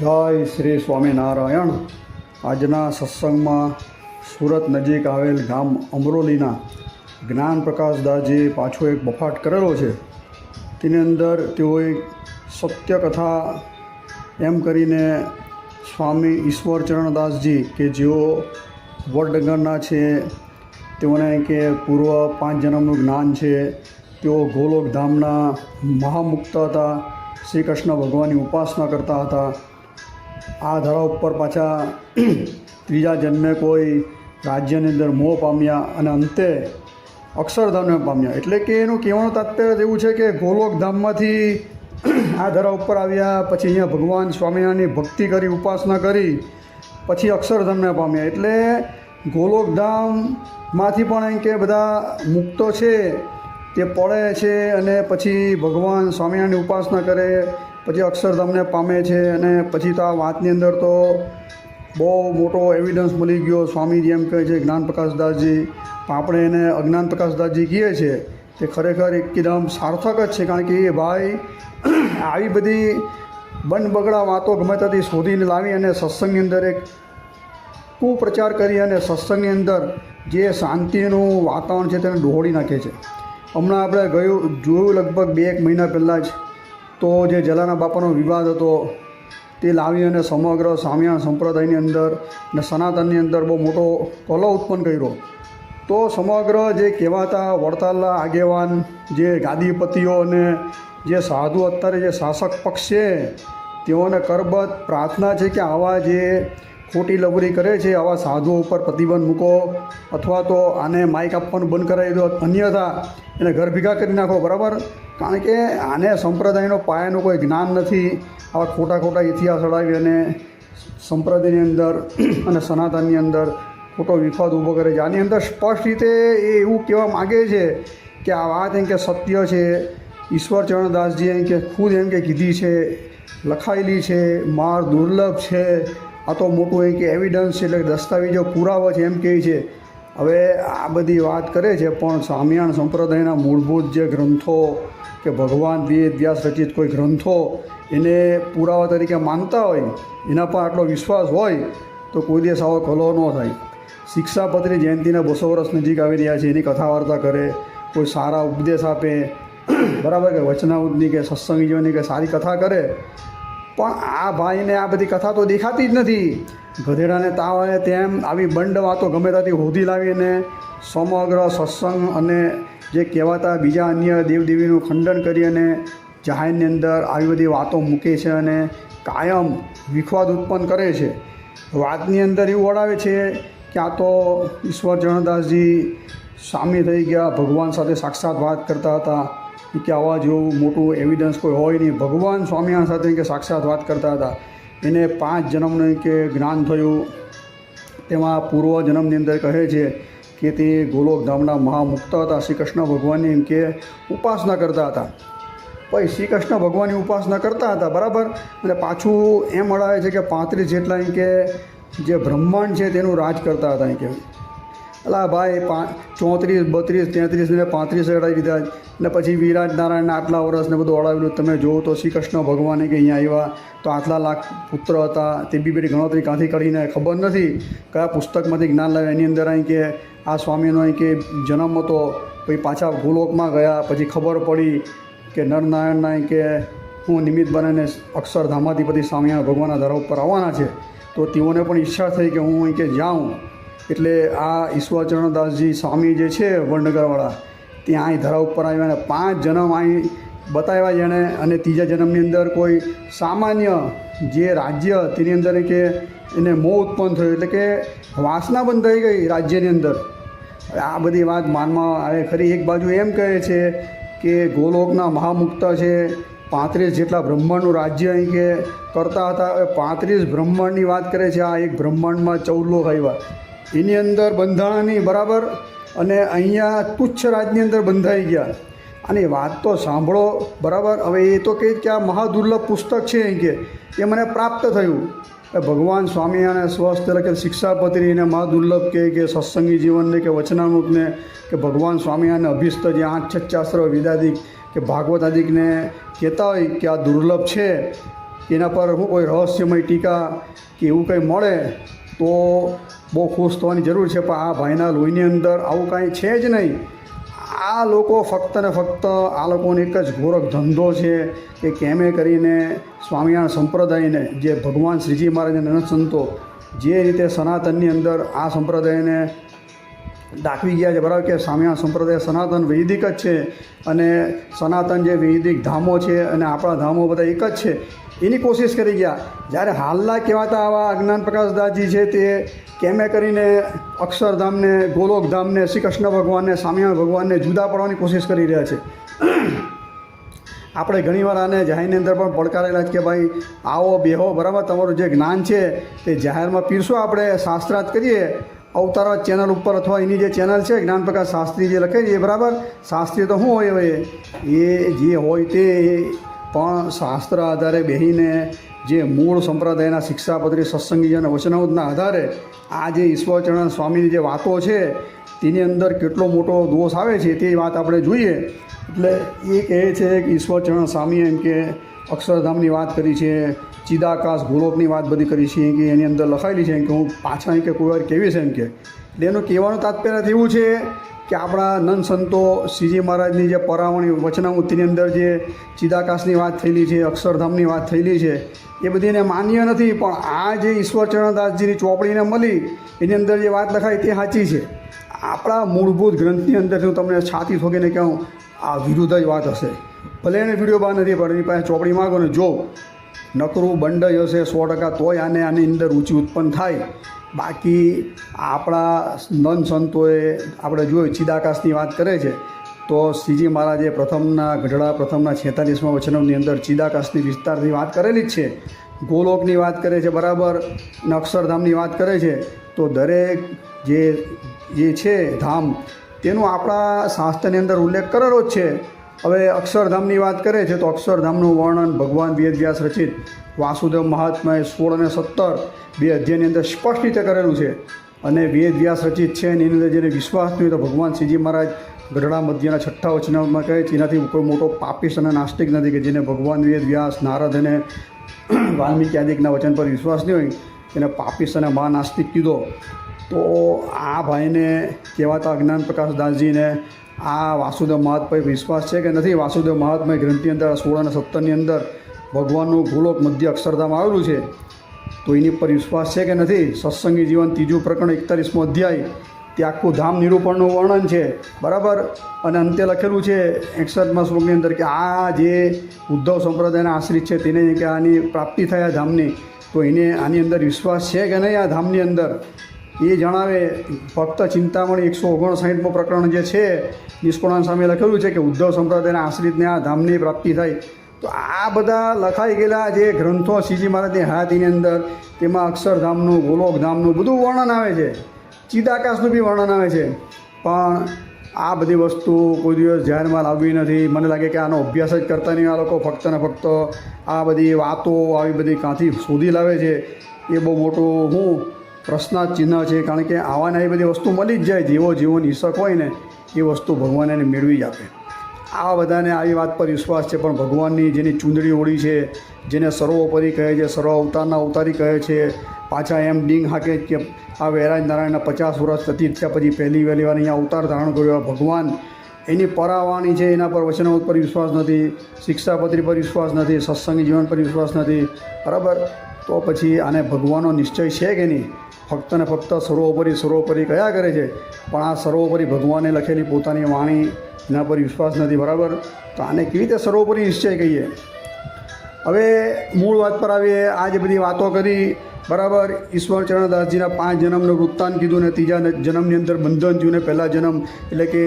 જય શ્રી સ્વામિનારાયણ. આજના સત્સંગમાં સુરત નજીક આવેલ ગામ અમરોલીના જ્ઞાન પ્રકાશદાસજીએ પાછો એક બફાટ કરેલો છે. તેની અંદર તેઓએ સત્ય કથા એમ કરીને સ્વામી ઈશ્વરચરણદાસજી કે જેઓ વડનગરના છે, તેઓને કે પૂર્વ પાંચ જન્મનું જ્ઞાન છે, તેઓ ગોલોક ધામના મહામુક્ત હતા શ્રી કૃષ્ણ ભગવાનની ઉપાસના કરતા હતા આ ધરા ઉપર પાછા ત્રીજા જન્મે કોઈ રાજ્યની અંદર મોહ પામ્યા અને અંતે અક્ષરધામને પામ્યા. એટલે કે એનું કહેવાનું તાત્પર્ય એવું છે કે ગોલોકધામમાંથી આ ધરા ઉપર આવ્યા, પછી અહીંયા ભગવાન સ્વામિનારાયણની ભક્તિ કરી, ઉપાસના કરી, પછી અક્ષરધામને પામ્યા. એટલે ગોલોકધામમાંથી પણ એમ કે બધા મુક્તો છે, તે પડે છે અને પછી ભગવાન સ્વામિનારાયણની ઉપાસના કરે પછી અક્ષરધામને પામે છે અને પછી તો આ વાતની અંદર તો બહુ મોટો એવિડન્સ મળી ગયો. સ્વામીજી એમ કહે છે, જ્ઞાન પ્રકાશદાસજી, પણ આપણે એને અજ્ઞાન પ્રકાશદાસજી કહીએ છીએ તે ખરેખર એકદમ સાર્થક જ છે. કારણ કે એ ભાઈ આવી બધી બનબગડા વાતો ગમે ત્યાંથી શોધીને લાવી અને સત્સંગની અંદર એક કુપ્રચાર કરી અને સત્સંગની અંદર જે શાંતિનું વાતાવરણ છે તેને ડહોળી નાખે છે. હમણાં આપણે ગયું, જોયું લગભગ બે એક મહિના પહેલાં જ તો જે જલાના બાપાનો વિવાદ હતો, તે લાવી અને સમગ્ર સ્વામિયાણ સંપ્રદાયની અંદર અને સનાતનની અંદર બહુ મોટો કલો ઉત્પન્ન કર્યો. તો સમગ્ર જે કહેવાતા વડતાલના આગેવાન, જે ગાદીપતિઓ અને જે સાધુ અત્યારે જે શાસક પક્ષ છે, તેઓને કરબત પ્રાર્થના છે કે આવા જે ખોટી લવરી કરે છે, આવા સાધુઓ ઉપર પ્રતિબંધ મૂકો અથવા તો આને માઇક આપવાનું બંધ કરાવી દો. અન્યથા એને ઘર ભેગા કરી નાખો, બરાબર? કારણ કે આને સંપ્રદાયનો પાયાનું કોઈ જ્ઞાન નથી. આવા ખોટા ખોટા ઇતિહાસ અડાવી અને સંપ્રદાયની અંદર અને સનાતનની અંદર ખોટો વિવાદ ઊભો કરે છે. આની અંદર સ્પષ્ટ રીતે એ એવું કહેવા માગે છે કે આ વાત એમ કે સત્ય છે. ઈશ્વરચરણદાસજી એમ કે ખુદ એમ કે કીધી છે, લખાયેલી છે, માર દુર્લભ છે. આ તો મોટું અહીં કે એવિડન્સ એટલે દસ્તાવેજો પુરાવો છે, એમ કહે છે. હવે આ બધી વાત કરે છે, પણ સ્વામિયાણ સંપ્રદાયના મૂળભૂત જે ગ્રંથો કે ભગવાન વેદ વ્યાસ રચિત કોઈ ગ્રંથો એને પુરાવા તરીકે માનતા હોય, એના પર આટલો વિશ્વાસ હોય, તો કોઈ દિવસ આવો કલો ન થાય. શિક્ષાપત્રી જયંતિના બસો વર્ષ નજીક આવી રહ્યા છે, એની કથા વાર્તા કરે, કોઈ સારા ઉપદેશ આપે. બરાબર કે વચનાઉદની કે સત્સંગીઓની કે સારી કથા કરે પણ આ ભાઈને આ બધી કથા તો દેખાતી જ નથી. ગધેડાને તાવ આવે તેમ આવી બંડ વાતો ગમે ત્યાંથી હોધી લાવીને સમગ્ર સત્સંગ અને જે કહેવાતા બીજા અન્ય દેવદેવીનું ખંડન કરી અને જાહેરની અંદર આવી બધી વાતો મૂકે છે અને કાયમ વિખવાદ ઉત્પન્ન કરે છે. વાતની અંદર એવું વડાવે છે કે આ તો ઈશ્વર જણદાસજી સામે થઈ ગયા, ભગવાન સાથે સાક્ષાત વાત કરતા હતા. કે આવા જેવું મોટું એવિડન્સ કોઈ હોય નહીં. ભગવાન સ્વામિયા સાથે કે સાક્ષાત વાત કરતા હતા. એને પાંચ જન્મનું કે જ્ઞાન થયું. તેમાં પૂર્વ જન્મની અંદર કહે છે કે તે ગોલોક ધામના મહામુક્ત હતા. શ્રી કૃષ્ણ ભગવાનની એમ કે ઉપાસના કરતા હતા. પછી શ્રી કૃષ્ણ ભગવાનની ઉપાસના કરતા હતા, બરાબર? અને પાછું એમ અડાવે છે કે પાંત્રીસ જેટલા એમ કે જે બ્રહ્માંડ છે તેનું રાજ કરતા હતા એમ કે. અલા ભાઈ ચોત્રીસ, બત્રીસ, તેત્રીસ ને પાંત્રીસ અડાવી દીધા. ને પછી વિરાટ નારાયણના આટલા વર્ષને બધું અડાવેલું તમે જોવો તો શ્રી કૃષ્ણ ભગવાને કે અહીંયા આવ્યા. તો આટલા લાખ પુત્ર હતા. તે બી બધી ગણતરી કાંથી કરીને ખબર નથી કયા પુસ્તકમાંથી જ્ઞાન લાવ્યા. એની અંદર અહીં કે આ સ્વામીનો અહીં કે જન્મ હતો. પછી પાછા ભૂલોકમાં ગયા. પછી ખબર પડી કે નરનારાયણના અહીં કે હું નિમિત્ત બનાવીને અક્ષરધામાધિપતિ સ્વામિનારાયણ ભગવાનના ધરા ઉપર આવવાના છે. તો તેઓને પણ ઈચ્છા થઈ કે હું અહીં કે જાઉં. એટલે આ ઈશ્વરચરણદાસજી સ્વામી જે છે વડનગરવાળા, ત્યાં અહીં ધરા ઉપર આવ્યા અને પાંચ જન્મ અહીં બતાવ્યા જેણે અને ત્રીજા જન્મની અંદર કોઈ સામાન્ય જે રાજ્ય તેની અંદર કે એને મોહ ઉત્પન્ન થયું, એટલે કે વાસના બંધ થઈ ગઈ રાજ્યની અંદર. આ બધી વાત માનમાં આવે ખરી. એક બાજુ એમ કહે છે કે ગોલોકના મહામુક્ત છે, પાંત્રીસ જેટલા બ્રહ્માંડનું રાજ્ય અહીં કે કરતા હતા. પાંત્રીસ બ્રહ્માંડની વાત કરે છે. આ એક બ્રહ્માંડમાં ચૌદ લોક આવ્યા. એની અંદર બંધાણાની બરાબર અને અહીંયા તુચ્છ રાજની અંદર બંધાઈ ગયા. અને વાત તો સાંભળો, બરાબર? હવે એ તો કહે કે આ મહાદુર્લભ પુસ્તક છે અહીં કે, એ મને પ્રાપ્ત થયું. ભગવાન ભગવાન અને સ્વસ્થ કે શિક્ષાપત્રીને મહાદુર્લભ કે કે સત્સંગી જીવનને કે વચનામૃતને, કે ભગવાન સ્વામી અને અભિસ્ત જે આઠ છચાસ્ત્ર વિદાદિક, કે ભાગવત આદિકને કહેતા હોય કે આ દુર્લભ છે, એના પર હું કોઈ રહસ્યમય ટીકા કે એવું કંઈ મળે, તો બહુ ખુશ થવાની જરૂર છે, પણ આ ભાઈના લોહીની અંદર આવું કાંઈ છે જ નહીં. આ લોકો ફક્ત ને ફક્ત, આ લોકોનો એક જ ગોરખ ધંધો છે કે કેમે કરીને સ્વામિનારાયણ સંપ્રદાયને, જે ભગવાન શ્રીજી મહારાજને નનદ સંતો, જે રીતે સનાતનની અંદર આ સંપ્રદાયને દાખવી ગયા છે. બરાબર કે સામ્યા સંપ્રદાય સનાતન વૈદિક જ છે અને સનાતન જે વૈદિક ધામો છે અને આપણા ધામો બધા એક જ છે. એની કોશિશ કરી ગયા. જ્યારે હાલના કહેવાતા આવા અજ્ઞાન પ્રકાશદાસજી છે તે કેમે કરીને અક્ષરધામને, ગોલોકધામને શ્રી કૃષ્ણ ભગવાનને, સ્વામિનારાયણ ભગવાનને જુદા પાડવાની કોશિશ કરી રહ્યા છે. આપણે ઘણીવાર આને જાહેરની અંદર પણ પડકારેલા કે ભાઈ, આવો, બેહો, બરાબર? તમારું જે જ્ઞાન છે તે જાહેરમાં પીરસો આપણે, શાસ્ત્રાર્થ કરીએ. અવતાર ચેનલ ઉપર અથવા એની જે ચેનલ છે, જ્ઞાન પ્રકાશ શાસ્ત્રી જે લખે છે એ બરાબર? શાસ્ત્રી તો શું હોય હવે? એ જે હોય તે પણ શાસ્ત્ર આધારે બેહીને જે મૂળ સંપ્રદાયના શિક્ષાપત્રી, સત્સંગી અને વચનાવતના આધારે આ જે ઈશ્વરચરણ સ્વામીની જે વાતો છે, તેની અંદર કેટલો મોટો દોષ આવે છે તે વાત આપણે જોઈએ. એટલે એ કહે છે કે ઈશ્વરચરણ સ્વામીએ એમ કે અક્ષરધામની વાત કરી છે, ચિદાકાશ ભૂલોકની વાત બધી કરી છે, કે એની અંદર લખાયેલી છે કે હું પાછા કે કોઈ વાર કેવી છે એમ કે. એટલે એનું કહેવાનું તાત્પર્ય એવું છે કે આપણા નંદ સંતો શ્રીજી મહારાજની જે પરાવણી વચનામૃતિની અંદર જે ચિદાકાશની વાત થયેલી છે, અક્ષરધામની વાત થયેલી છે, એ બધી એને માન્ય નથી, પણ આ જે ઈશ્વરચરણદાસજીની ચોપડીને મળી, એની અંદર જે વાત લખાય તે સાચી છે. આપણા મૂળભૂત ગ્રંથની અંદર હું તમને છાતી ઠોકીને કહું, આ વિરુદ્ધ જ વાત હશે. ભલે એને વીડિયો બહાર નથી પણ એની પાસે ચોપડી માગો ને જો, નકરું બંડ હશે સો ટકા, તોય આને આની અંદર ઊંચી ઉત્પન્ન થાય. બાકી આપણા નંદ સંતોએ આપણે જોયું, ચિદાકાશની વાત કરે છે, તો શ્રીજી મહારાજે પ્રથમના, ગઢડા પ્રથમના છેતાલીસમાં વચનમની અંદર ચિદાકાશની વિસ્તારથી વાત કરેલી જ છે. ગોલોકની વાત કરે છે બરાબર અને અક્ષરધામની વાત કરે છે. તો દરેક જે જે છે ધામ, તેનો આપણા શાસ્ત્રની અંદર ઉલ્લેખ કરેલો જ છે. હવે અક્ષરધામની વાત કરે છે તો અક્ષરધામનું વર્ણન ભગવાન વેદવ્યાસ રચિત, વાસુદેવ મહાત્માએ સોળ અને સત્તર બે અધ્યાયની અંદર સ્પષ્ટ રીતે કરેલું છે. અને વેદ વ્યાસ રચિત છે અને એની અંદર જેને વિશ્વાસ નહીં તો ભગવાન શ્રીજી મહારાજ ગઢડા મધ્યના છઠ્ઠા વચનામાં કહે છે, એનાથી કોઈ મોટો પાપીસ અને નાસ્તિક નથી કે જેને ભગવાન વેદ વ્યાસ, નારદ અને વાલ્મીકી આદિકના વચન પર વિશ્વાસ નહીં હોય, એને પાપીસ અને મહા નાસ્તિક કીધો. તો આ ભાઈને કહેવાતા અજ્ઞાન પ્રકાશ દાસજીને આ વાસુદેવ મહાત્મય વિશ્વાસ છે કે નથી? વાસુદેવ મહાત્મય ગ્રંથની અંદર સોળ અને સત્તરની અંદર ભગવાનનું ગોલોક મધ્ય અક્ષરધામ આવેલું છે. તો એની પર વિશ્વાસ છે કે નથી? સત્સંગી જીવન ત્રીજું પ્રકરણ એકતાલીસમો અધ્યાય. તે આખું ધામ નિરૂપણનું વર્ણન છે. બરાબર? અને અંતે લખેલું છે એકસઠમાં શ્લોકની અંદર કે આ જે ઉદ્ધવ સંપ્રદાયના આશ્રિત છે તેને કે આની પ્રાપ્તિ થાય આ ધામની. તો એને આની અંદર વિશ્વાસ છે કે નહીં આ ધામની અંદર? એ જણાવે ફક્ત ચિંતામણી એકસો ઓગણસાઠમું પ્રકરણ જે છે નિષ્કુળાન સામે લખેલું છે કે ઉદ્ધવ સંપ્રદાયના આશ્રિતને આ ધામની પ્રાપ્તિ થાય. તો આ બધા લખાઈ ગયેલા જે ગ્રંથો શ્રીજી મહારાજની હાથીની અંદર, તેમાં અક્ષરધામનું, ગોલોકધામનું બધું વર્ણન આવે છે. ચિદાકાશનું બી વર્ણન આવે છે. પણ આ બધી વસ્તુ કોઈ દિવસ જાહેરમાં લાવવી નથી. મને લાગે કે આનો અભ્યાસ જ કરતા નહીં આ લોકો, ફક્ત ને ફક્ત આ બધી વાતો આવી બધી કાંથી શોધી લાવે છે. એ બહુ મોટું હું પ્રશ્નાર્થ છે, કારણ કે આવાને આવી બધી વસ્તુ મળી જ જાય. જેવો જીવન ઈશક હોય ને, એ વસ્તુ ભગવાન એને મેળવી જ આપે. આ બધાને આવી વાત પર વિશ્વાસ છે, પણ ભગવાનની જેની ચૂંદડી ઓળી છે, જેને સર્વોપરી કહે છે, સર્વ અવતારના અવતારી કહે છે, પાછા એમ ડીંગ હાકે કે આ વૈરાજ નારાયણના પચાસ વર્ષ વ્યતીત થયા પછી પહેલી વહેલી વાર અહીંયા અવતાર ધારણ કર્યો. ભગવાન એની પરાવાણી છે, એના પર વચનામૃત પર વિશ્વાસ નથી, શિક્ષાપત્રી પર વિશ્વાસ નથી, સત્સંગી જીવન પર વિશ્વાસ નથી. બરાબર? તો પછી આને ભગવાનનો નિશ્ચય છે કે નહીં? ફક્ત ને ફક્ત સર્વોપરી સર્વોપરી કયા કરે છે? પણ આ સર્વોપરી ભગવાને લખેલી પોતાની વાણી એના પર વિશ્વાસ નથી બરાબર? તો આને કેવી રીતે સર્વોપરી નિશ્ચય કહીએ? હવે મૂળ વાત પર આવીએ, આ જે બધી વાતો કરી, બરાબર, ઈશ્વર ચરણદાસજીના પાંચ જન્મનું વૃત્તાંત કીધું ને ત્રીજા જન્મની અંદર બંધન થયું ને પહેલા જન્મ, એટલે કે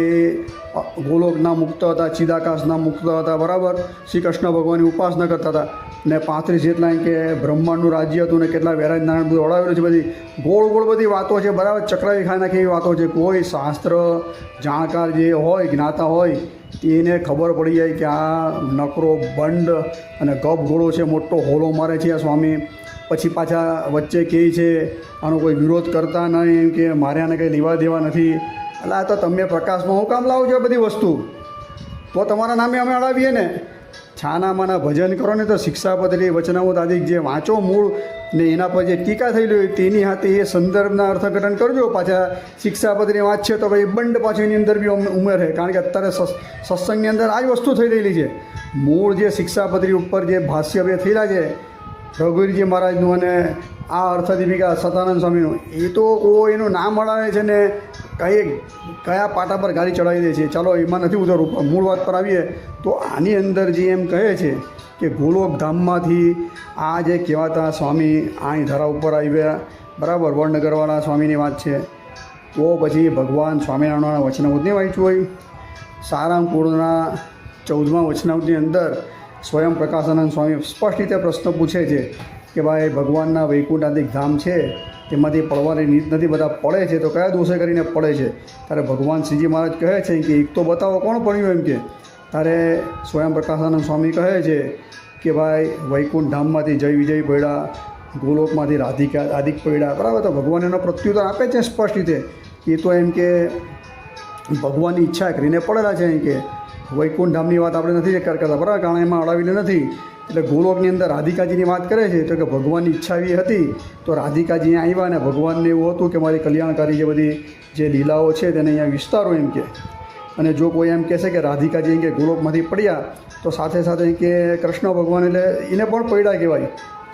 ગોલોકના મુક્ત હતા ચિદાકાશના મુક્ત હતા, બરાબર શ્રી કૃષ્ણ ભગવાનની ઉપાસના કરતા હતા. ને પાંત્રીસ જેટલા કે બ્રહ્માંડનું રાજ્ય હતું ને કેટલા વેરાજ નારાયણ બધું ઓળાવેલું છે બધી. ગોળ ગોળ બધી વાતો છે, બરાબર, ચક્રાવી ખાઈ એવી વાતો છે. કોઈ શાસ્ત્ર જાણકાર જે હોય, જ્ઞાતા હોય એને ખબર પડી જાય કે આ નકરો બંડ અને ગપ ઘોડો છે, મોટો હોલો મારે છે આ સ્વામી. પછી પાછા વચ્ચે કહે છે, આનો કોઈ વિરોધ કરતા નહીં, એમ કે મારે આને કંઈ લેવા દેવા નથી. એટલે આ તો તમે પ્રકાશમાં હું કામ લાવો છો બધી વસ્તુ? તો તમારા નામે અમે અડાવીએ ને? છાનામાના ભજન કરો ને તો શિક્ષાપત્રી વચનામૃત આદિ જે વાંચો મૂળ ને એના પર જે ટીકા થયેલી હોય તેની હાથે એ સંદર્ભના અર્થઘટન કરજો. પાછા શિક્ષાપત્રની વાત છે તો ભાઈ બંડ પાછું એની અંદર બી ઉમ- ઉમેરે કારણ કે અત્યારે સત્સંગની અંદર આ જ વસ્તુ થઈ રહેલી છે. મૂળ જે શિક્ષાપત્રી ઉપર જે ભાષ્ય બે થયેલા છે, રઘુવીરજી મહારાજનું અને આ અર્થદીપિકા સતાનંદ સ્વામીનું. એ તો એનું નામ મળાવે છે ને કઈ કયા પાટા પર ગાડી ચડાવી દે છે. ચાલો, એમાં નથી ઉતરવું મૂળ વાત પર આવીએ તો આની અંદર જે એમ કહે છે કે ગોલોકધામમાંથી આ જે કહેવાતા સ્વામી અહીં ધરા ઉપર આવ્યા. બરાબર, વડનગરવાળા સ્વામીની વાત છે. તો પછી ભગવાન સ્વામિનારાયણના વચનામૃત નહીં વાંચ્યું હોય. સારાંગપુરના ચૌદમા વચનામૃતની અંદર સ્વયં પ્રકાશાનંદ સ્વામી સ્પષ્ટ રીતે પ્રશ્ન પૂછે છે કે ભાઈ, ભગવાનના વૈકુંઠાધિક ધામ છે, તેમાંથી પડવાની રીત નથી, બધા પડે છે. તો કયા દોષે કરીને પડે છે? ત્યારે ભગવાન શ્રીજી મહારાજ કહે છે કે, એક તો બતાવો, કોણ પડ્યું એમ કે? ત્યારે સ્વયં પ્રકાશાનંદ સ્વામી કહે છે કે, ભાઈ, વૈકુંઠ ધામમાંથી જય વિજય પડ્યા ગોલોકમાંથી રાધિકા, રાધિક પડ્યા બરાબર, તો ભગવાન એનો પ્રત્યુત્તર આપે છે સ્પષ્ટ રીતે. એ તો એમ કે, ભગવાનની ઈચ્છા કરીને પડેલા છે એમ કે, વૈકુંઠ ધામની વાત આપણે નથી કર- કરતા. બરાબર, કારણ એમાં અડાવીને નથી. એટલે ગોલોકની અંદર રાધિકાજીની વાત કરે છે, તો કે ભગવાનની ઈચ્છા એવી હતી, તો રાધિકાજી અહીંયા આવ્યા અને ભગવાનને એવું હતું કે મારી કલ્યાણકારી જે બધી જે લીલાઓ છે તેને અહીંયા વિસ્તારો એમ કે. અને જો કોઈ એમ કહેશે કે રાધિકાજી કે ગોલોકમાંથી પડ્યા, તો સાથે સાથે કે કૃષ્ણ ભગવાન એટલે એને પણ પડ્યા કહેવાય.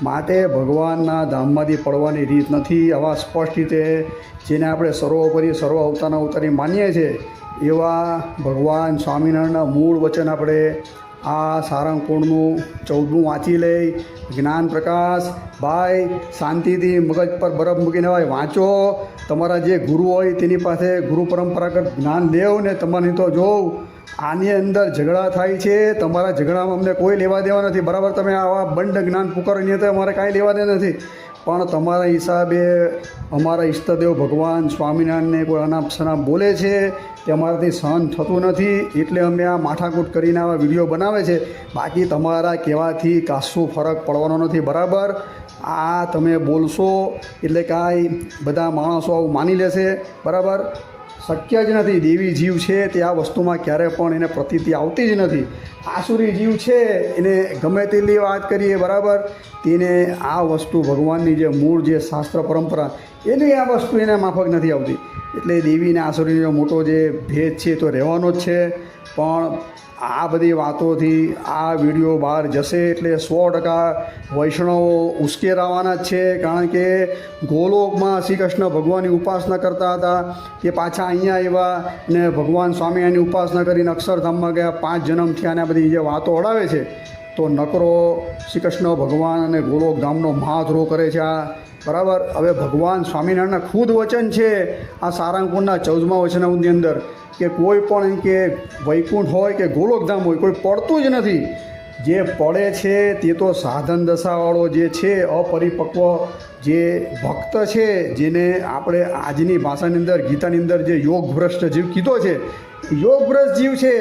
માટે ભગવાનના ધામમાંથી પડવાની રીત નથી, આવા સ્પષ્ટ રીતે જેને આપણે સર્વોપરી, સર્વ અવતારના અવતારી માનીએ છીએ, એવા ભગવાન સ્વામિનારાયણના મૂળ વચન આપણે આ સારંગપુરનું ચૌદમું વાંચી લઈ, જ્ઞાન પ્રકાશ, ભાઈ, શાંતિથી મગજ પર બરફ મૂકીને ભાઈ વાંચો. તમારા જે ગુરુ હોય તેની પાસે ગુરુ પરંપરાગત જ્ઞાન દેવ ને તમારી તો જોઉં આની અંદર ઝઘડા થાય છે. તમારા ઝઘડામાં અમને કોઈ લેવા દેવા નથી. બરાબર, તમે આવા બંડ જ્ઞાન પુકારો તો અમારે કાંઈ લેવા દે નથી. પણ તમારા હિસાબે અમારા ઈષ્ટદેવ ભગવાન સ્વામિનારાયણને કોઈ અનાપ શનાપ બોલે છે તે અમારાથી સહન થતું નથી એટલે અમે આ માથાકૂટ કરીને આવા વીડિયો બનાવે છે? બાકી તમારા કહેવાથી કાશું ફરક પડવાનો નથી, બરાબર? આ તમે બોલશો એટલે કાંઈ બધા માણસો આવું માની લેશે, બરાબર? શક્ય જ નથી. દેવી જીવ છે તે આ વસ્તુમાં ક્યારે પણ એને પ્રતીતિ આવતી જ નથી. આસુરી જીવ છે એને ગમે તેટલી વાત કરીએ, બરાબર? તેને આ વસ્તુ ભગવાનની જે મૂળ જે શાસ્ત્ર પરંપરા, એની આ વસ્તુ એને માફક નથી આવતી. એટલે દેવીને આસુરીનો મોટો જે ભેદ છે તો રહેવાનો જ છે. પણ આ બધી વાતોથી આ વીડિયો બહાર જશે એટલે સો ટકા વૈષ્ણવો ઉશ્કેરાવાના જ છે. કારણ કે ગોલોકમાં શ્રી કૃષ્ણ ભગવાનની ઉપાસના કરતા હતા કે પાછા અહીંયા આવ્યા ને ભગવાન સ્વામિનારાયણની ઉપાસના કરીને અક્ષરધામમાં ગયા. પાંચ જન્મ થયા અને આ બધી જે વાતો અડાવે છે. તો નકરો શ્રી કૃષ્ણ ભગવાન અને ગોલોક ધામનો મહાદ્રોહ કરે છે આ. બરાબર? હવે ભગવાન સ્વામિનારાયણના ખુદ વચન છે, આ સારંગપુરના ચૌદમા વચનાઉની અંદર, કે કોઈ પણ કે વૈકુંઠ હોય કે ગોલોકધામ હોય, કોઈ પડતું જ નથી. જે પડે છે તે તો સાધન દશાવાળો જે છે, અપરિપક્વ જે ભક્ત છે, જેને આપણે આજની ભાષાની અંદર, ગીતાની અંદર જે યોગ ભ્રષ્ટ જીવ કીધો છે યોગ ભ્રષ્ટ જીવ છે,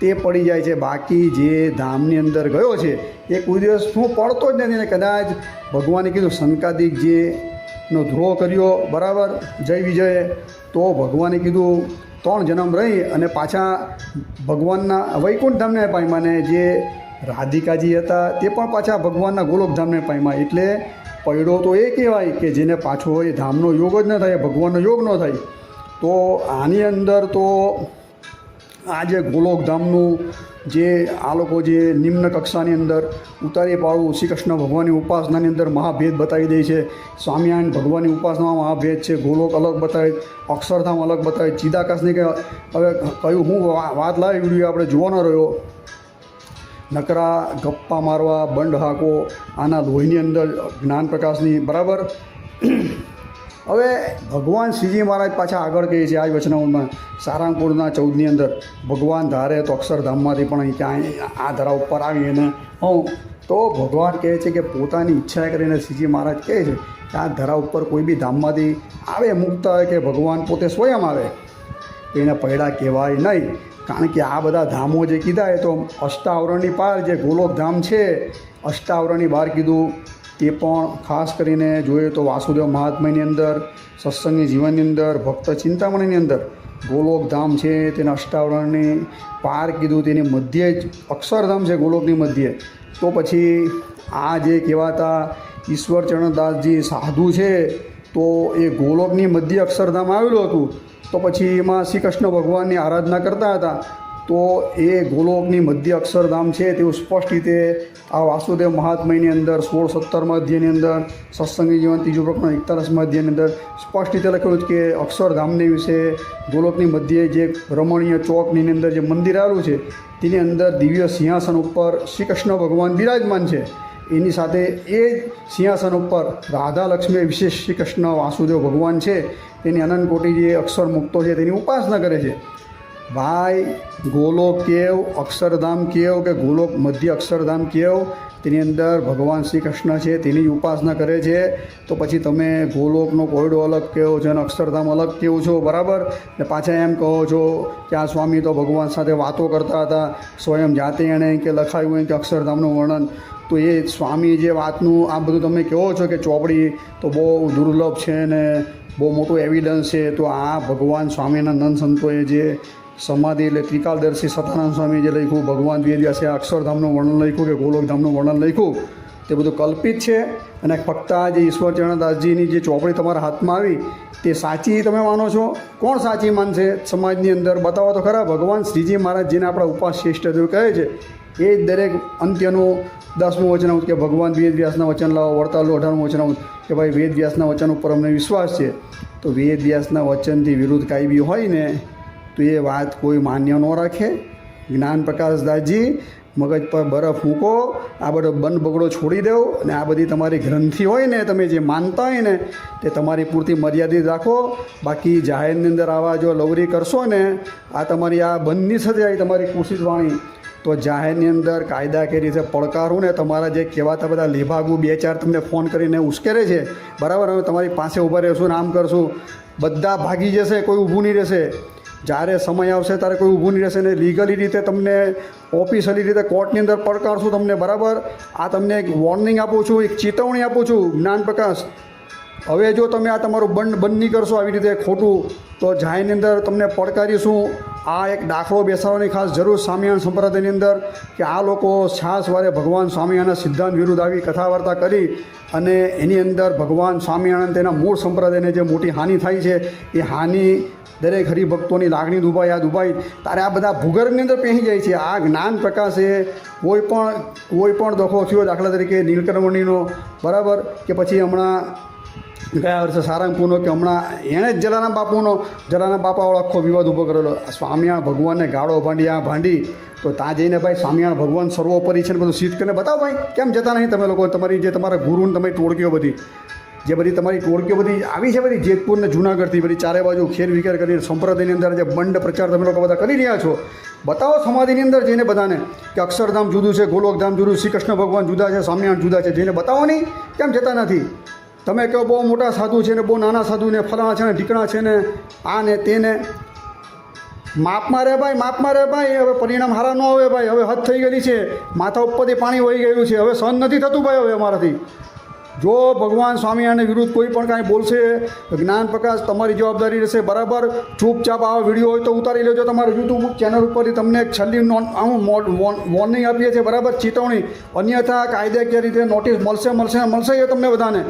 તે પડી જાય છે. બાકી જે ધામની અંદર ગયો છે, એ કોઈ દિવસ હું પડતો જ નથી ને કદાચ ભગવાને કીધું, શંકાદિક જે નો ધ્રોહ કર્યો, બરાબર? જય વિજય. તો ભગવાને કીધું, ત્રણ જન્મ રહી અને પાછા ભગવાનના વૈકુંઠ ધામને પામ્યા ને જે રાધિકાજી હતા, તે પણ પાછા ભગવાનના ગોલોકધામને પામ્યા એટલે પૈડો તો એ કહેવાય કે જેને પાછો એ ધામનો યોગ જ ન થાય, ભગવાનનો યોગ ન થાય. તો આની અંદર તો આ જે ગોલોક ધામનું જે આ લોકો જે નિમ્ન કક્ષાની અંદર ઉતારી પાડવું શ્રી કૃષ્ણ ભગવાનની ઉપાસનાની અંદર મહાભેદ બતાવી દે છે. સ્વામિનારાયણ ભગવાનની ઉપાસનામાં મહાભેદ છે, ગોલોક અલગ બતાવે, અક્ષરધામ અલગ બતાવે. ચિદાકાશની કે હવે કયું હું વાત લાવી વીડિયો આપણે જોવાનો રહ્યો. નકરા, ગપ્પા મારવા, બંડ હાકો આના લોહીની અંદર જ્ઞાન પ્રકાશની, બરાબર? હવે ભગવાન શ્રીજી મહારાજ પાછા આગળ કહે છે આ જ વચનાઓમાં સારંગપુરના ચૌદની અંદર, ભગવાન ધારે તો અક્ષરધામમાંથી પણ અહીં ક્યાંય આ ધરા ઉપર આવી અને હું? તો ભગવાન કહે છે કે પોતાની ઈચ્છા કરીને શ્રીજી મહારાજ કહે છે કે આ ધરા ઉપર કોઈ બી ધામમાંથી આવે, મુક્ત હોય કે ભગવાન પોતે સ્વયં આવે? એને પૈડા કહેવાય નહીં. કારણ કે આ બધા ધામો જે કીધા એ તો અષ્ટાવરણની પાર જે ગોલોક ધામ છે, અષ્ટાવરણની બહાર કીધું, તે પણ ખાસ કરીને જોઈએ તો વાસુદેવ મહાત્માની અંદર, સત્સંગી જીવનની અંદર, ભક્ત ચિંતામણીની અંદર ગોલોકધામ છે, તેના અષ્ટાવરણની પાર કીધું, તેની મધ્યે જ અક્ષરધામ છે ગોલોકની મધ્યે. તો પછી આ જે કહેવાતા ઈશ્વરચરણદાસજી સાધુ છે, તો એ ગોલોકની મધ્ય અક્ષરધામ આવેલું હતું. તો પછી એમાં શ્રી કૃષ્ણ ભગવાનની આરાધના કરતા હતા. તો એ ગોલોકની મધ્ય અક્ષરધામ છે તેવું સ્પષ્ટ રીતે આ વાસુદેવ મહાત્મયની અંદર સોળ સત્તરમાં અધ્યાયની અંદર, સત્સંગી જીવન ત્રીજું પ્રકરણ એકતાલીસમાં અધ્યાયની અંદર સ્પષ્ટ રીતે લખેલું છે કે અક્ષરધામની વિશે ગોલોકની મધ્યે જે રમણીય ચોકની અંદર જે મંદિર આવેલું છે, તેની અંદર દિવ્ય સિંહાસન ઉપર શ્રી કૃષ્ણ ભગવાન બિરાજમાન છે. એની સાથે એ સિંહાસન ઉપર રાધા લક્ષ્મી વિશેષ શ્રી કૃષ્ણ વાસુદેવ ભગવાન છે. તેની અનંત કોટી જે અક્ષર મુક્તો છે. તેની ઉપાસના કરે છે. ભાઈ, ગોલોક કેવ, અક્ષરધામ કેવ કે ગોલોક મધ્ય અક્ષરધામ કેવ? તેની અંદર ભગવાન શ્રી કૃષ્ણ છે. તેની ઉપાસના કરે છે. તો પછી તમે ગોલોકનો કોયડો અલગ કહો છો અને અક્ષરધામ અલગ કહો છો? બરાબર? ને પાછા એમ કહો છો કે આ સ્વામી તો ભગવાન સાથે વાતો કરતા હતા. સ્વયં જાતે એણે કે લખાયું કે અક્ષરધામનું વર્ણન. તો એ સ્વામી જે વાતનું આ બધું તમે કહો છો કે ચોપડી તો બહુ દુર્લભ છે ને બહુ મોટું એવિડન્સ છે, તો આ ભગવાન સ્વામીના નંદ સંતોએ જે સમાધિ એટલે ત્રિકાલદર્શી સતાનંદ સ્વામી જે લખ્યું, ભગવાન વેદવ્યાસે આ અક્ષરધામનું વર્ણન લખ્યું કે ગોલોકધામનું વર્ણન લખ્યું તે બધું કલ્પિત છે અને ફક્ત આ જે ઈશ્વરચરણદાસજીની જે ચોપડી તમારા હાથમાં આવી, તે સાચી તમે માનો છો? કોણ સાચી માનશે? સમાજની અંદર બતાવો તો ખરા. ભગવાન શ્રીજી મહારાજ જેને આપણા ઉપાસ શ્રેષ્ઠ કહે છે, એ જ દરેક અંત્યનું દસમું વચનાઉત કે ભગવાન વેદ વ્યાસના વચન લાવો, વડતાલનું અઢારમું વચનાઉત કે ભાઈ વેદ વ્યાસના વચન ઉપર અમને વિશ્વાસ છે. તો વેદ વ્યાસના વચનથી વિરુદ્ધ કાંઈ બી હોય ને, તો એ વાત કોઈ માન્ય ન રાખે. જ્ઞાન પ્રકાશદાસજી મગજ પર બરફ મૂકો, આ બધો બંધ બગડો છોડી દો અને આ બધી તમારી ગ્રંથિ હોય ને, તમે જે માનતા હોય ને, તે તમારી પૂરતી મર્યાદિત રાખો. બાકી જાહેરની અંદર આવા જો લવરી કરશો ને, આ તમારી આ બંધની આવી તમારી કોશિશ વાણી. તો જાહેરની અંદર કાયદાકીય રીતે પડકારું ને, તમારા જે કહેવાતા બધા લેભાગુ બે ચાર તમને ફોન કરીને ઉશ્કેરે છે, બરાબર? હવે તમારી પાસે ઊભા રહેશું ને આમ કરશું. બધા ભાગી જશે, કોઈ ઊભું નહીં રહેશે. જ્યારે સમય આવશે ત્યારે કોઈ ઊભું નહીં રહેશે ને લીગલી રીતે તમને ઓફિશિયલી રીતે કોર્ટની અંદર પડકારશું તમને, બરાબર? આ તમને એક વોર્નિંગ આપું છું, એક ચેતવણી આપું છું, જ્ઞાન પ્રકાશ. હવે જો તમે આ તમારું બંધ બંધ નહીં કરશો આવી રીતે ખોટું, તો જાહેરની અંદર તમને પડકારીશું. આ એક દાખલો બેસાડવાની ખાસ જરૂર સ્વામિયાણ સંપ્રદાયની અંદર, કે આ લોકો છાસ વારે ભગવાન સ્વામિયાના સિદ્ધાંત વિરુદ્ધ આવી કથા વાર્તા કરી અને એની અંદર ભગવાન સ્વામિનારાયણ તેના મૂળ સંપ્રદાયને જે મોટી હાનિ થાય છે, એ હાનિ દરેક હરિભક્તોની લાગણી દુભાઈ આ દુભાઈ. તારે આ બધા ભૂગર્ભની અંદર પહેરી જાય છે. આ જ્ઞાન પ્રકાશે કોઈ પણ કોઈ પણ દખો થયો દાખલા તરીકે નીલકરમણીનો બરાબર? કે પછી હમણાં ગયા વર્ષે સારંગપુરનો કે હમણાં એણે જ જલારામ બાપુનો, જલારામ બાપાવાળો આખો વિવાદ ઊભો કરેલો. સ્વામિયાણ ભગવાનને ગાળો ભાંડી, આ ભાંડી. તો ત્યાં જઈને ભાઈ સ્વામિયાણ ભગવાન સર્વોપરી છે ને બધું સિદ્ધ કરીને બતાવો ભાઈ, કેમ જતા નહીં તમે લોકો? તમારી જે તમારા ગુરુને તમારી ટોળકીઓ બધી, જે બધી તમારી ટોળકીઓ બધી આવી છે બધી, જેતપુર ને જૂનાગઢથી બધી ચારે બાજુ ખેર વિખેર કરીને સંપ્રદાયની અંદર જે બંડ પ્રચાર તમે લોકો બધા કરી રહ્યા છો. બતાવો સમાધિની અંદર જઈને બધાને કે અક્ષરધામ જુદું છે, ગોલોકધામ જુદું શ્રી કૃષ્ણ ભગવાન જુદા છે, સ્વામિનારાયણ જુદા છે. જઈને બતાવો નહીં, કેમ જતા નથી? તમે કહો બહુ મોટા સાધુ છે ને બહુ નાના સાધુ ને ફલાણા છે ને ઢીકણા છે ને આ ને તેને માપમાં રહે ભાઈ માપમાં રહે ભાઈ હવે પરિણામ સારા ન આવે ભાઈ, હવે હદ થઈ ગયેલી છે. માથા ઉપરથી પાણી વહી ગયેલું છે. હવે સહન નથી થતું ભાઈ હવે અમારાથી. જો ભગવાન સ્વામિનારાયણ વિરુદ્ધ કોઈ પણ કાંઈ બોલશે જ્ઞાન પ્રકાશ તમારી જવાબદારી રહેશે. બરાબર? ચૂપચાપ આવા વીડિયો હોય તો ઉતારી લેજો તમારા યુટ્યુબ ચેનલ ઉપરથી. તમને છેલ્લી વોર્નિંગ આપીએ છીએ. બરાબર? ચેતવણી. અન્યથા કાયદાકીય રીતે નોટિસ મળશે મળશે મળશે એ તમને બધાને.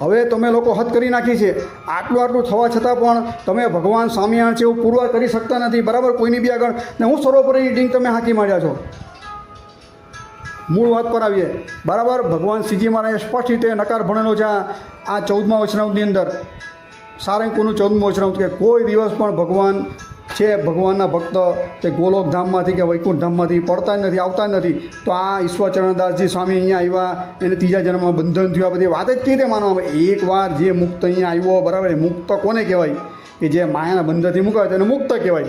હવે તમે લોકો હદ કરી નાખી છે. આટલું આટલું થવા છતાં પણ તમે ભગવાન સ્વામિયાણ છે એવું પુરવાર કરી શકતા નથી. બરાબર? કોઈની બી આગળ. ને હું સર્વોપરી ડિંગ તમે હાંકી માંડ્યા છો. મૂળ વાત પર આવીએ. બરાબર? ભગવાન શ્રીજી મહારાજે સ્પષ્ટ રીતે નકાર ભણેલો છે આ ચૌદમા વચનાવની અંદર. સારંગપુરનું ચૌદમું વચનાવત કે કોઈ દિવસ પણ ભગવાન છે, ભગવાનના ભક્ત તે ગોલોકધામમાંથી કે વૈકુંઠ ધામમાંથી પડતા નથી, આવતા નથી. તો આ ઈશ્વરચરણદાસજી સ્વામી અહીંયા આવ્યા, એને ત્રીજા જન્મમાં બંધન થયું. આ બધી વાત જ કઈ રીતે માનવામાં આવે? એકવાર જે મુક્ત અહીંયા આવ્યો, બરાબર મુક્ત કોને કહેવાય? કે જે માયાના બંધનથી મુકાય, તેને મુક્ત કહેવાય.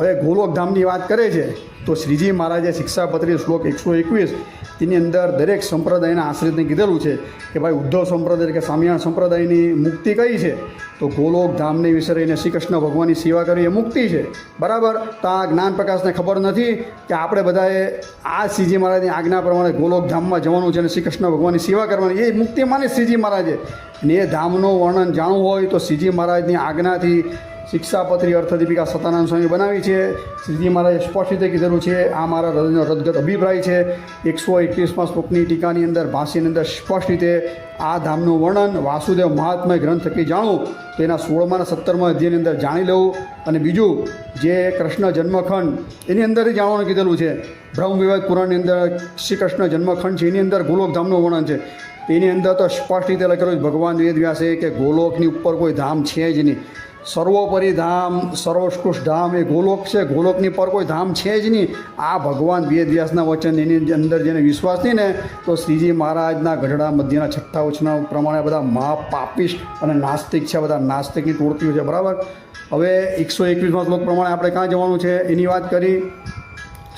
હવે ગોલોકધામની વાત કરે છે, તો શ્રીજી મહારાજે શિક્ષાપત્રી શ્લોક એકસો એકવીસ તેની અંદર દરેક સંપ્રદાયના આશ્રિતને કીધેલું છે કે ભાઈ ઉદ્ધવ સંપ્રદાય કે સામિયાણ સંપ્રદાયની મુક્તિ કઈ છે? તો ગોલોક ધામની વિશે રહીને શ્રી કૃષ્ણ ભગવાનની સેવા કરી એ મુક્તિ છે. બરાબર? તો આ જ્ઞાન પ્રકાશને ખબર નથી કે આપણે બધાએ આ શ્રીજી મહારાજની આજ્ઞા પ્રમાણે ગોલોક ધામમાં જવાનું છે અને શ્રી કૃષ્ણ ભગવાનની સેવા કરવાની એ મુક્તિ માને શ્રીજી મહારાજે. અને એ ધામનું વર્ણન જાણવું હોય તો શ્રીજી મહારાજની આજ્ઞાથી શિક્ષાપત્રી અર્થદીપિકા સતાનંદ સ્વામી બનાવી છે. શ્રીજી મહારાજે સ્પષ્ટ રીતે કીધેલું છે, આ મારા હૃદયનો રદગત અભિપ્રાય છે. એકસો એકવીસમાં શ્લોકની ટીકાની અંદર ભાષીની અંદર સ્પષ્ટ રીતે આ ધામનું વર્ણન વાસુદેવ મહાત્મય ગ્રંથ થકી જાણું તેના સોળમાં સત્તરમાં અધ્યયની અંદર જાણી લેવું અને બીજું, જે કૃષ્ણ જન્મખંડ, એની અંદર જાણવાનું કીધેલું છે. બ્રહ્મ વિવાદ પુરાણની અંદર શ્રી કૃષ્ણ જન્મખંડ છે, એની અંદર ગોલોકધામનું વર્ણન છે. તેની અંદર તો સ્પષ્ટ રીતે લખેલું ભગવાન વેદ વ્યાસે કે ગોલોકની ઉપર કોઈ ધામ છે જ નહીં. સર્વોપરી ધામ, સર્વોત્કૃષ્ટ ધામ એ ગોલોક છે. ગોલોકની પર કોઈ ધામ છે જ નહીં. આ ભગવાન વેદ વ્યાસના વચન એની અંદર જેને વિશ્વાસ નહીં ને, તો શ્રીજી મહારાજના ગઢડા મધ્યના છઠ્ઠા ઉછના પ્રમાણે બધા મહા પાપિષ્ટ અને નાસ્તિક છે. બધા નાસ્તિકની ટોળકીઓ છે. બરાબર? હવે એકસો એકવીસમાં શ્લોક પ્રમાણે આપણે ક્યાં જવાનું છે? એની વાત કરી.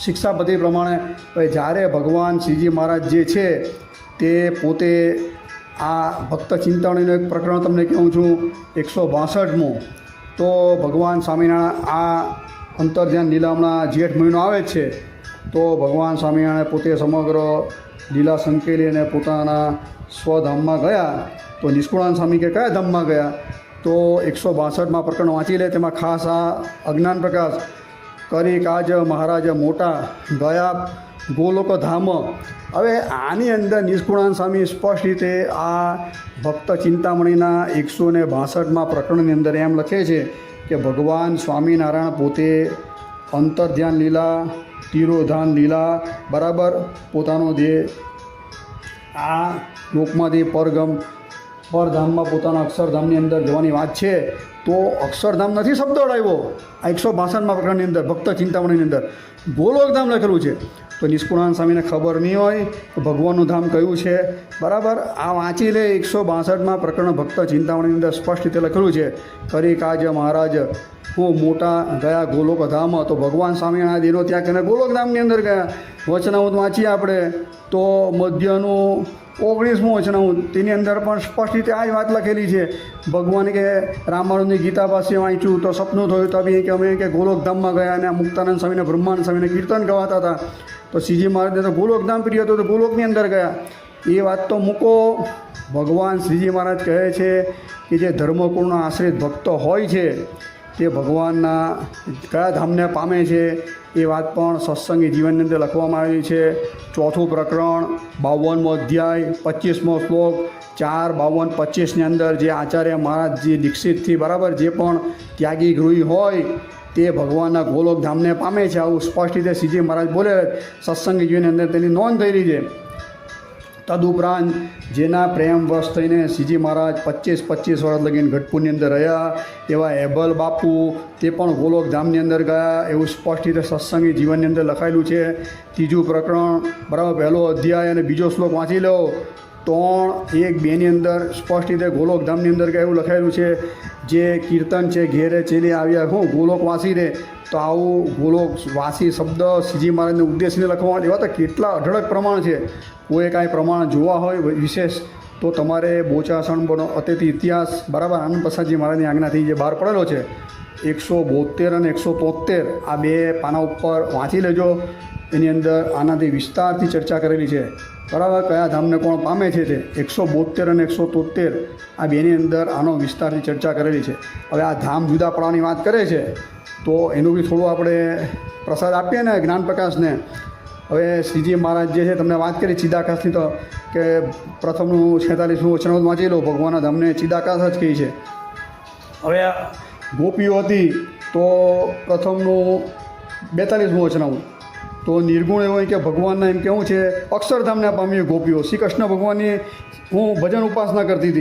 શિક્ષાપતિ પ્રમાણે જ્યારે ભગવાન શ્રીજી મહારાજ જે છે, તે પોતે આ ભક્ત ચિંતામણીનું એક પ્રકરણ તમને કહું છું, એકસો બાસઠમું. તો ભગવાન સ્વામિનારાયણ આ અંતર્ધ્યાન લીલામણા જેઠ મહિનો આવે જ છે, તો ભગવાન સ્વામિનારાયણ પોતે સમગ્ર લીલા સંકેલી અને પોતાના સ્વધામમાં ગયા, તો નિષ્કુળાન સ્વામી કે કયા ધામમાં ગયા? તો એકસો બાસઠમાં પ્રકરણ વાંચી લે, તેમાં ખાસ આ અજ્ઞાન પ્રકાશ, કરી કાજ મહારાજ મોટા, ગયા ગોલોક ધામ. હવે આની અંદર નિષ્કુળાન સ્વામી સ્પષ્ટ રીતે આ ભક્ત ચિંતામણીના એકસો ને બાસઠમાં પ્રકરણની અંદર એમ લખે છે કે ભગવાન સ્વામિનારાયણ પોતે અંતર્ધ્યાન લીલા, તિરોધાન લીલા, બરાબર પોતાનો દેહ આ લોકમાંથી પરગમ, પરધામમાં પોતાના અક્ષરધામની અંદર જવાની વાત છે, તો અક્ષરધામ નથી શબ્દ અડાવ્યો. આ એકસો બાસઠમાં પ્રકરણની અંદર ભક્ત ચિંતામણીની અંદર ગોલોકધામ લખેલું છે. તો નિષ્કુળાન સ્વામીને ખબર નહીં હોય તો ભગવાનનું ધામ કયું છે. બરાબર? આ વાંચી લે એકસો બાસઠમાં પ્રકરણ ભક્ત ચિંતામણીની અંદર સ્પષ્ટ રીતે લખેલું છે. કરી કાજ મહારાજ, હું મોટા ગયા ગોલોક ધામ તો ભગવાન સ્વામિનારાયણ દિનો ત્યાં કને ગોલોક ધામની અંદર ગયા. વચનામૃત વાંચીએ આપણે. તો મધ્યનું ઓગણીસમું વચનામૃત, તેની અંદર પણ સ્પષ્ટ રીતે આ જ વાત લખેલી છે. ભગવાન કે રામાયણની ગીતા પાસે વાંચ્યું તો સપનું થયું, તો બી કે અમે કે ગોલોકધામમાં ગયા અને મુક્તાનંદ સ્વામીને, બ્રહ્માનંદ સ્વામીને કીર્તન ગવાતા હતા. તો શ્રીજી મહારાજને તો ગોલોકધામ પ્રિય હતો તો ગોલોકની અંદર ગયા. એ વાત તો મૂકો. ભગવાન શ્રીજી મહારાજ કહે છે કે જે ધર્મકુળના આશ્રિત ભક્તો હોય છે, તે ભગવાનના કયા ધામને પામે છે, એ વાત પણ સત્સંગી જીવનની અંદર લખવામાં આવી છે. ચોથું પ્રકરણ, બાવનમો અધ્યાય, પચીસમો શ્લોક, ચાર, બાવન, પચીસની અંદર જે આચાર્ય મહારાજ જે દીક્ષિતથી બરાબર જે પણ ત્યાગી ગૃહી હોય તે ભગવાનના ગોલોક ધામને પામે છે. આવું સ્પષ્ટ રીતે શ્રીજી મહારાજ બોલે સત્સંગી જીવનની અંદર તેની નોંધ થયેલી છે. તદુપરાંત જેના પ્રેમ વશ થઈને શ્રીજી મહારાજ પચીસ પચીસ વર્ષ લગીને ગઢપુરની અંદર રહ્યા. એવા એબલ બાપુ તે પણ ગોલોક ધામની અંદર ગયા. એવું સ્પષ્ટ રીતે સત્સંગી જીવનની અંદર લખાયેલું છે. ત્રીજું પ્રકરણ, બરાબર, પહેલો અધ્યાય અને બીજો શ્લોક વાંચી લો. ત્રણ એક બેની અંદર સ્પષ્ટ રીતે ગોલોક ધામની અંદર કે એવું લખાયેલું છે, જે કીર્તન છે, ઘેરે ચેલે આવ્યા હું, ગોલોક વાસી રે. તો આવું ગોલોક વાસી શબ્દ શ્રીજી મહારાજને ઉદ્દેશીને લખવામાં એવા તો કેટલા અઢળક પ્રમાણ છે. કોઈ કાંઈ પ્રમાણ જોવા હોય વિશેષ, તો તમારે બોચાસણ બનો, અતિથિ ઇતિહાસ, બરાબર? આનંદ પ્રસાદજી મહારાજની આજ્ઞાથી જે બહાર પડેલો છે, એકસો બોતેર અને એકસો તોતેર, આ બે પાના ઉપર વાંચી લેજો. એની અંદર આનાથી વિસ્તારથી ચર્ચા કરેલી છે. બરાબર? કયા ધામને કોણ પામે છે તે? એકસો બોતેર અને એકસો તોતેર આ બેની અંદર આનો વિસ્તારથી ચર્ચા કરેલી છે. હવે આ ધામ જુદા પડવાની વાત કરે છે, તો એનું બી થોડું આપણે પ્રસાદ આપીએ ને જ્ઞાન પ્રકાશને હવે શ્રીજી મહારાજ જે છે, તમને વાત કરી ચિદાકાશની તો કે પ્રથમનું છેતાલીસનું વચનામૃત વાંચી લો, ભગવાનના ધામને ચિદાકાશ જ કહી છે. હવે ગોપીઓ હતી તો પ્રથમનું બેતાલીસમું વચનામૃત તો નિર્ગુણ એવો કે ભગવાનના એમ કેવું છે? અક્ષરધામને પામી ગોપીઓ. શ્રી કૃષ્ણ ભગવાનની હું ભજન ઉપાસના કરતી હતી.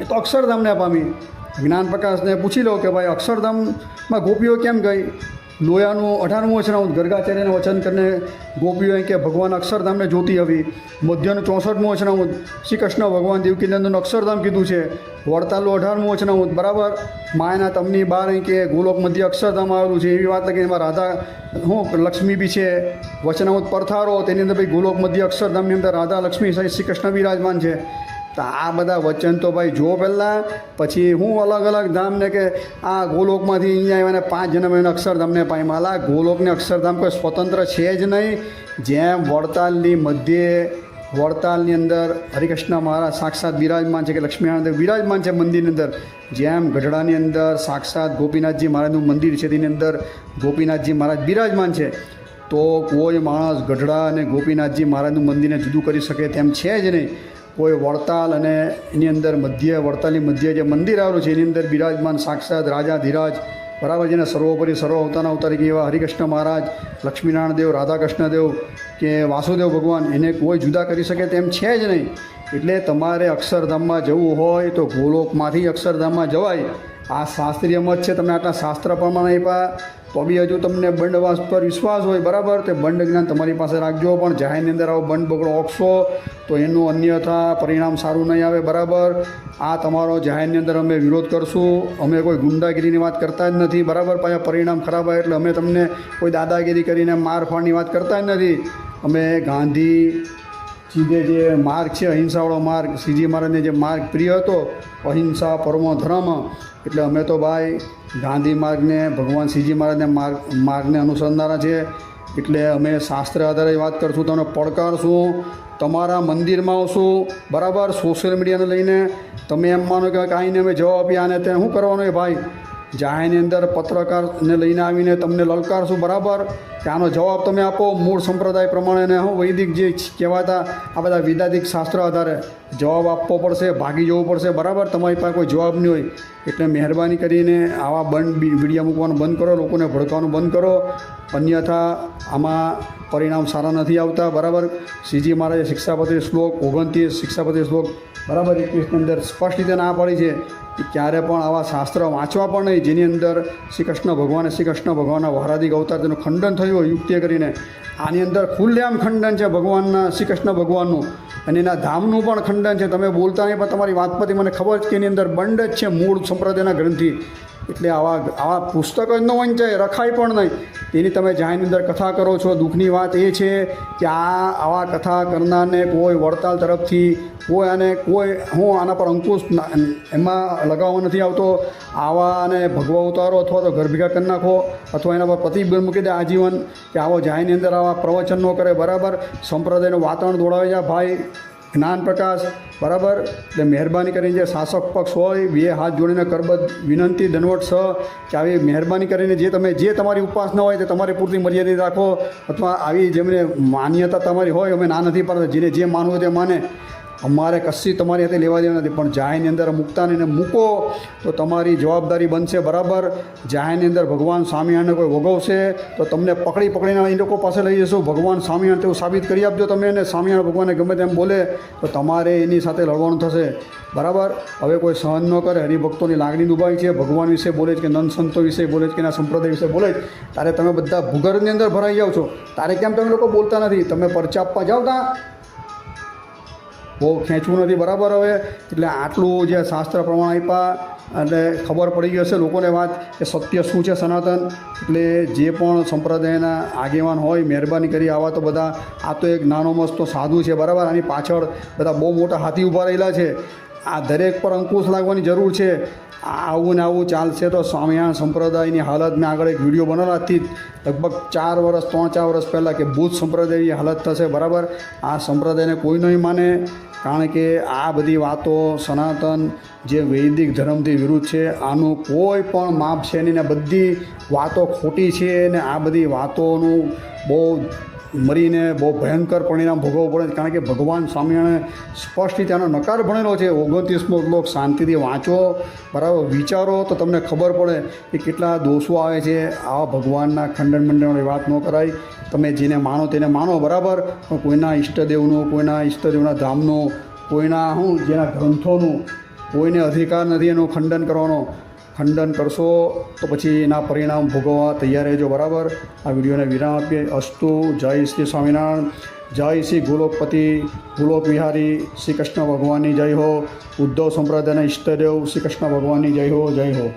એ તો અક્ષરધામને પામી. જ્ઞાન પ્રકાશને પૂછી લો કે ભાઈ અક્ષરધામમાં ગોપીઓ કેમ ગઈ? લોયાનું અઢારમું વચનામું ગર્ગાચાર્યને વચન કરીને ગોપીઓ કે ભગવાન અક્ષરધામને જોતી આવી. મધ્યનું ચોસઠમું વચનામું શ્રી કૃષ્ણ ભગવાન દેવકીનંદનું અક્ષરધામ કીધું છે. વડતાલનું અઢારમું વચનામું બરાબર. માયના તમની બાર કે ગોલોક મધ્ય અક્ષરધામ આવેલું છે. એવી વાત કે એમાં રાધા, હું લક્ષ્મી બી છે. વચનામું પરથારો, તેની અંદર ભાઈ ગોલોક મધ્ય અક્ષરધામની અંદર રાધા, લક્ષ્મી સહિત શ્રી કૃષ્ણ બિરાજમાન છે. તો આ બધા વચન તો ભાઈ જો પહેલાં. પછી હું અલગ અલગ ધામને કે આ ગોલોકમાંથી અહીંયા આવ્યા પાંચ જન્મ એને અક્ષરધામને પામ્યા અલા ગોલોકને અક્ષરધામ કોઈ સ્વતંત્ર છે જ નહીં. જેમ વડતાલની મધ્યે, વડતાલની અંદર હરિકૃષ્ણ મહારાજ સાક્ષાત બિરાજમાન છે કે લક્ષ્મીનારાયણ બિરાજમાન છે મંદિરની અંદર. જેમ ગઢડાની અંદર સાક્ષાત ગોપીનાથજી મહારાજનું મંદિર છે તેની અંદર ગોપીનાથજી મહારાજ બિરાજમાન છે. તો કોઈ માણસ ગઢડા અને ગોપીનાથજી મહારાજનું મંદિરને જુદું કરી શકે તેમ છે જ નહીં. કોઈ વડતાલ અને એની અંદર મધ્ય, વડતાલની મધ્ય જે મંદિર આવેલું છે, એની અંદર બિરાજમાન સાક્ષાત રાજા ધીરાજ, બરાબર જેને સર્વોપરી, સર્વ અવતારના અવતારી કે એવા હરિકૃષ્ણ મહારાજ લક્ષ્મીનારાયણ દેવ રાધાકૃષ્ણ દેવ કે વાસુદેવ ભગવાન, એને કોઈ જુદા કરી શકે તેમ છે જ નહીં. એટલે તમારે અક્ષરધામમાં જવું હોય તો ગોલોકમાંથી અક્ષરધામમાં જવાય. આ શાસ્ત્રીય મત છે, તમે આટલા શાસ્ત્ર પ્રમાણે આપ્યા. તો બી હજુ તમને બંડવાસ પર વિશ્વાસ હોય, બરાબર? તે બંડ જ્ઞાન તમારી પાસે રાખજો, પણ જાહેરની અંદર આવો બંડ બગડો ઓકશો તો એનું અન્યથા પરિણામ સારું નહીં આવે, બરાબર? આ તમારો જાહેરની અંદર અમે વિરોધ કરશું. અમે કોઈ ગુંડાગીરીની વાત કરતા જ નથી, બરાબર? પાછા પરિણામ ખરાબ આવે એટલે અમે તમને કોઈ દાદાગીરી કરીને મારફાડની વાત કરતા જ નથી. અમે ગાંધી સીધે જે માર્ગ છે, અહિંસાવાળો માર્ગ, શ્રીજી મહારાજને જે માર્ગ પ્રિય હતો, અહિંસા પરમો ધર્મ એટલે અમે તો ભાઈ ગાંધી માર્ગને, ભગવાન શ્રીજી મહારાજને માર્ગ, માર્ગને અનુસરનારા છીએ. એટલે અમે શાસ્ત્ર આધારે વાત કરશું, તમને પડકારશું, તમારા મંદિરમાં આવશું, બરાબર? સોશિયલ મીડિયાને લઈને. તમે એમ માનો કે કાંઈ નહીં, અમે જવાબ આપ્યા અને ત્યાં શું કરવાનું ભાઈ? જાહેરની અંદર પત્રકારને લઈને આવીને તમને લલકારશું બરાબર? કે આનો જવાબ તમે આપો. મૂળ સંપ્રદાય પ્રમાણે અને હું વૈદિક જે કહેવાતા આ બધા વિદાધિક શાસ્ત્ર આધારે જવાબ આપવો પડશે, ભાગી જવું પડશે. બરાબર? તમારી પાસે કોઈ જવાબ નહીં હોય. એટલે મહેરબાની કરીને આવા બંધ વિડીયા મૂકવાનું બંધ કરો, લોકોને ભડકવાનું બંધ કરો. અન્યથા આમાં પરિણામ સારા નથી આવતા. બરાબર? શ્રીજી મહારાજે શિક્ષાપતિ શ્લોક ઓગણત્રીસ, શિક્ષાપતિ શ્લોક બરાબર, એકવીસની અંદર સ્પષ્ટ રીતે ના પાડી છે કે ક્યારે પણ આવા શાસ્ત્ર વાંચવા પણ નહીં, જેની અંદર શ્રી કૃષ્ણ ભગવાને શ્રી કૃષ્ણ ભગવાનના વહારાધિક અવતાર તેનું ખંડન થયું હોય, યુક્તિ કરીને, આની અંદર ખુલ્લેઆમ ખંડન છે ભગવાનના, શ્રી કૃષ્ણ ભગવાનનું, અને એના ધામનું પણ ખંડન છે. તમે બોલતા નહીં, પણ તમારી વાત પરથી મને ખબર છે કે એની અંદર બંડ જ છે મૂળ સંપ્રદાયના ગ્રંથિ. એટલે આવા આવા પુસ્તકો ન વંચાય રખાય પણ નહીં. તેની તમે જાહેરની અંદર કથા કરો છો. દુઃખની વાત એ છે કે આ આવા કથા કરનારને કોઈ વડતાલ તરફથી કોઈ આને કોઈ હું આના પર અંકુશ એમાં લગાવવા નથી આવતો. આવા અને ભગવા ઉતારો અથવા તો ઘર કરી નાખો અથવા એના પર પ્રતિબંધ મૂકી દે આજીવન કે આવો જાયની અંદર આવા પ્રવચન ન કરે. બરાબર? સંપ્રદાયનું વાતાવરણ દોડાવે છે ભાઈ જ્ઞાન પ્રકાશ બરાબર? એટલે મહેરબાની કરીને જે શાસક પક્ષ હોય, બે હાથ જોડીને કરબદ્ધ વિનંતી દનવટ સ, કે આવી મહેરબાની કરીને જે તમે જે તમારી ઉપાસના હોય તે તમારી પૂરતી મર્યાદિત રાખો. અથવા આવી જેમને માન્યતા તમારી હોય, અમે ના નથી પાડતા. જેને જે માનવું તે માને. અમારે કશી તમારી હાથે લેવા દેવા નથી, પણ જાહેરની અંદર મૂકતા ને મૂકો તો તમારી જવાબદારી બનશે બરાબર. જાહેરની અંદર ભગવાન સ્વામિનારાયણને કોઈ વગવશે તો તમને પકડી પકડીને એ લોકો પાસે લઈ જશો. ભગવાન સ્વામિનારાયણ તેવું સાબિત કરી આપજો તમે એને સ્વામિનારાયણ ભગવાનને ગમે તેમ બોલે તો તમારે એની સાથે લડવાનું થશે. બરાબર? હવે કોઈ સહન ન કરે, હરિભક્તોની લાગણી દુભાઈ છે. ભગવાન વિશે બોલે છે કે નંદ સંતો વિશે બોલે છે કે એના સંપ્રદાય વિશે બોલે ત્યારે તમે બધા ભૂગર્ભની અંદર ભરાઈ જાઓ છો. તારે કેમ તમે લોકો બોલતા નથી? તમે પરચા આપવા જાઓ ત્યાં બહુ ખેંચવું નથી. બરાબર હવે? એટલે આટલું જે શાસ્ત્ર પ્રમાણ આપ્યા અને ખબર પડી ગઈ હશે લોકોને વાત કે સત્ય શું છે સનાતન? એટલે જે પણ સંપ્રદાયના આગેવાન હોય, મહેરબાની કરી આવા તો બધા. આ તો એક નાનો મસ્તો સાધુ છે, બરાબર? આની પાછળ બધા બહુ મોટા હાથી ઊભા રહેલા છે. આ દરેક પર અંકુશ લાગવાની જરૂર છે. આવું ને આવું ચાલશે તો સ્વામિનારાયણ સંપ્રદાયની હાલત મેં આગળ એક વીડિયો બનાવવાથી લગભગ ચાર વર્ષ ત્રણ ચાર વર્ષ પહેલાં કે બુદ્ધ સંપ્રદાયની હાલત થશે, બરાબર? આ સંપ્રદાયને કોઈ નહીં માને, કારણ કે આ બધી વાતો સનાતન જે વૈદિક ધર્મથી વિરુદ્ધ છે, આનું કોઈ પણ માપ છે નહીં ને બધી વાતો ખોટી છે ને આ બધી વાતોનું બહુ મરીને બહુ ભયંકર પરિણામ ભોગવવું પડે છે. કારણ કે ભગવાન સ્વામિનારાયણે સ્પષ્ટ રીતે આનો નકાર ભણેલો છે. ઓગણત્રીસમો શ્લોક શાંતિથી વાંચો. બરાબર? વિચારો તો તમને ખબર પડે કે કેટલા દોષો આવે છે. આવા ભગવાનના ખંડન મંડળની વાત ન કરાય. તમે જેને માનો તેને માનો, બરાબર? પણ કોઈના ઈષ્ટદેવનું, કોઈના ઈષ્ટદેવના ધામનું, કોઈના શું જેના ગ્રંથોનું, કોઈને અધિકાર નથી એનું ખંડન કરવાનો. ખંડન કરશો તો પછી એના પરિણામ ભોગવવા તૈયાર રહેજો, બરાબર? આ વિડીયોને વિરામ આપીએ. અસ્તુ, જય શ્રી સ્વામિનારાયણ. જય શ્રી ગુલોકપતિ, ગુલોક વિહારી, શ્રી કૃષ્ણ ભગવાનની જય હો. ઉદ્ધવ સંપ્રદાયના ઈષ્ટદેવ, શ્રી કૃષ્ણ ભગવાનની જય હો જય હો.